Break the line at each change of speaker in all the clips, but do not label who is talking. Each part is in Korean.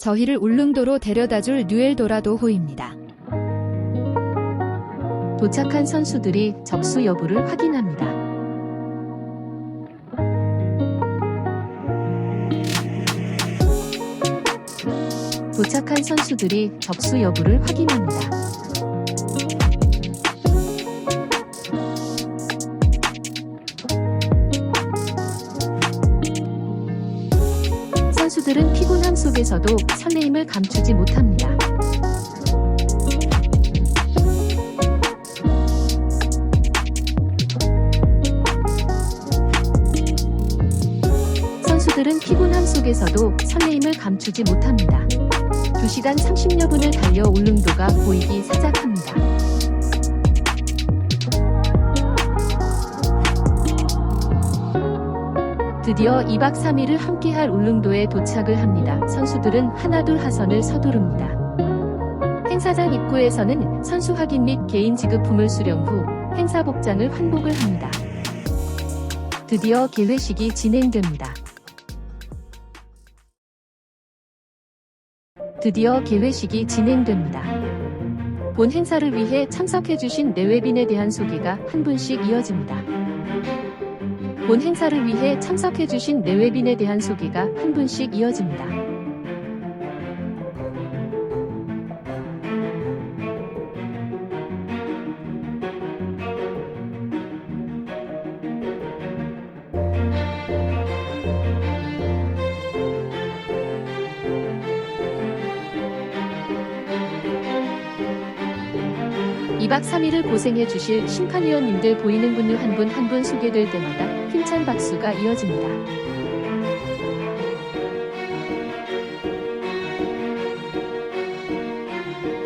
저희를 울릉도로 데려다줄 뉴엘 도라도 호입니다.
도착한 선수들이 접수 여부를 확인합니다. 도착한 선수들이 접수 여부를 확인합니다. 선수들은 피곤함 속에서도 설레임을 감추지 못합니다. 선수들은 피곤함 속에서도 설레임을 감추지 못합니다. 2시간 30여 분을 달려 울릉도가 보이기 시작합니다. 드디어 2박 3일을 함께할 울릉도에 도착을 합니다. 선수들은 하나둘 하선을 서두릅니다. 행사장 입구에서는 선수 확인 및 개인 지급품을 수령 후 행사 복장을 환복을 합니다. 드디어 개회식이 진행됩니다. 드디어 개회식이 진행됩니다. 본 행사를 위해 참석해주신 내외빈에 대한 소개가 한 분씩 이어집니다. 본 행사를 위해 참석해주신 내외빈에 대한 소개가 한 분씩 이어집니다. 이박 3일을 고생해 주실 심판위원님들 보이는 분들 한분 한 분 소개될 때마다 힘찬 박수가 이어집니다.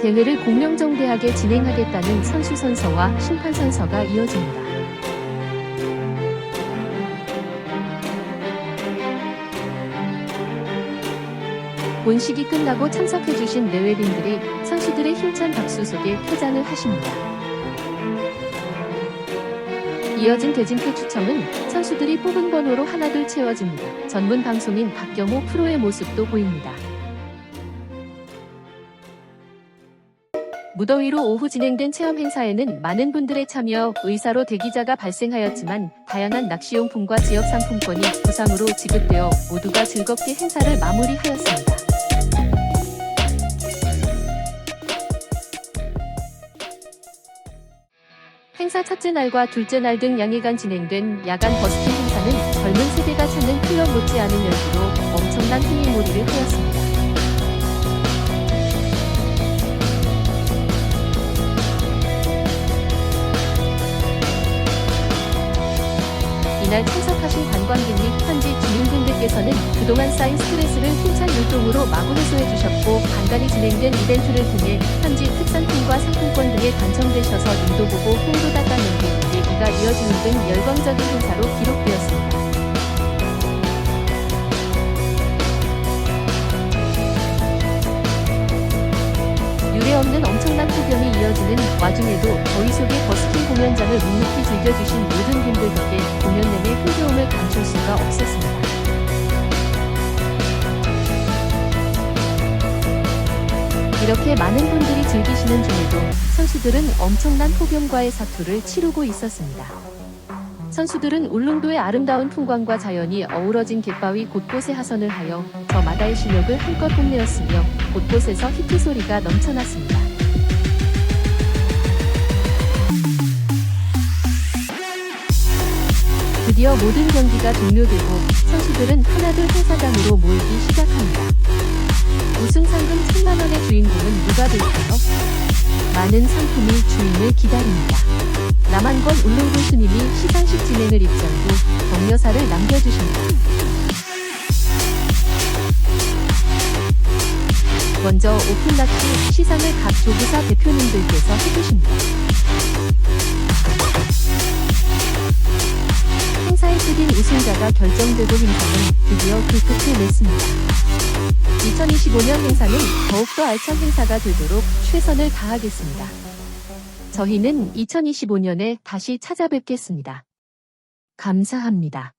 대회를 공명정대하게 진행하겠다는 선수 선서와 심판 선서가 이어집니다. 본식이 끝나고 참석해주신 내외빈들이 선수들의 힘찬 박수 속에 퇴장을 하십니다. 이어진 대진표 추첨은 선수들이 뽑은 번호로 하나둘 채워집니다. 전문 방송인 박경호 프로의 모습도 보입니다. 무더위로 오후 진행된 체험 행사에는 많은 분들의 참여, 의사로 대기자가 발생하였지만 다양한 낚시용품과 지역 상품권이 부상으로 지급되어 모두가 즐겁게 행사를 마무리하였습니다. 행사 첫째 날과 둘째 날 등 양일간 진행된 야간 버스킹 행사는 젊은 세대가 찾는 클럽 못지않은 열기로 엄청난 흥미몰이를 하였습니다. 이날 참석하신 관광객 및 현지 주민분들께서는 그동안 쌓인 스트레스를 힘찬 율동으로 마구 해소해 주셨고 간간히 진행된 이벤트를 통해 현지 특산품과 상품권 등에 당첨되셔서 눈도 보고 홍도 닦아낸 등 얘기가 이어지는 등 열광적인 행사로 기록되었습니다. 유례없는 엄청난 폭염이 이어지는 와중에도 더위 속에 버스킹 공연장을 묵묵히 즐겨주신 모든 분들 덕에 공연 내내 흥겨움을 감출 수가 없었습니다. 이렇게 많은 분들이 즐기시는 중에도 선수들은 엄청난 폭염과의 사투를 치르고 있었습니다. 선수들은 울릉도의 아름다운 풍광과 자연이 어우러진 갯바위 곳곳에 하선을 하여 저 마다의 실력을 한껏 뽐내었으며 곳곳에서 히트 소리가 넘쳐났습니다. 드디어 모든 경기가 종료되고 선수들은 하나둘 행사장으로 모이기 시작합니다. 우승 상금 천만 원의 주인공은 누가 될까요? 많은 상품이 주인을 기다립니다. 남한권 울릉도 스님이 시상식 진행을 입장 후 격려사를 남겨주십니다. 먼저 오픈락시 시상을 각 조부사 대표님들께서 해주십니다. 행사에 뜨긴 우승자가 결정되고 행사는 드디어 그 끝을 냈습니다. 2025년 행사는 더욱더 알찬 행사가 되도록 최선을 다하겠습니다. 저희는 2025년에 다시 찾아뵙겠습니다. 감사합니다.